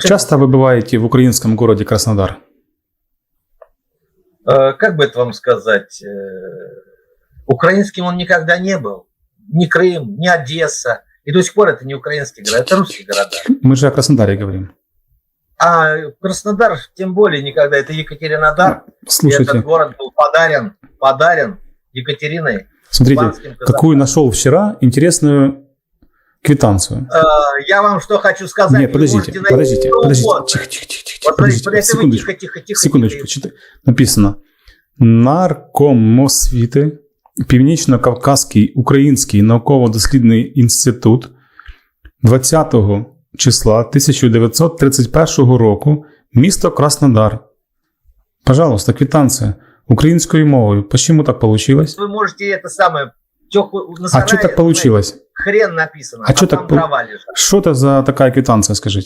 Часто вы бываете в украинском городе Краснодар? Э, как бы это вам сказать? э, Украинским он никогда не был. Ни Крым, ни Одесса. И до сих пор это не украинские города, это русские города. Мы же о Краснодаре говорим. А Краснодар тем более никогда. Это Екатеринодар. И этот Слушайте, город был подарен, подарен Екатериной. смотрите, какую нашел вчера интересную квитанцию. Э, Я вам что хочу сказать. Нет, вы подождите, можете найти подождите, что подождите. угодно. Тихо, тихо, тихо, тихо. Вот Подождите, смотрите, это вы секундочку. тихо, тихо, тихо. Секундочку, тихо. читай. Написано Наркомосвіти, Північно-Кавказький Український науково-дослідний інститут 20 числа 1931 року, місто Краснодар. Пожалуйста, квитанція українською мовою. Почему так получилось? Вы можете это самое... а что так получилось? Хрен написано. А что там так провалишь? Что это за такая квитанция, скажіть?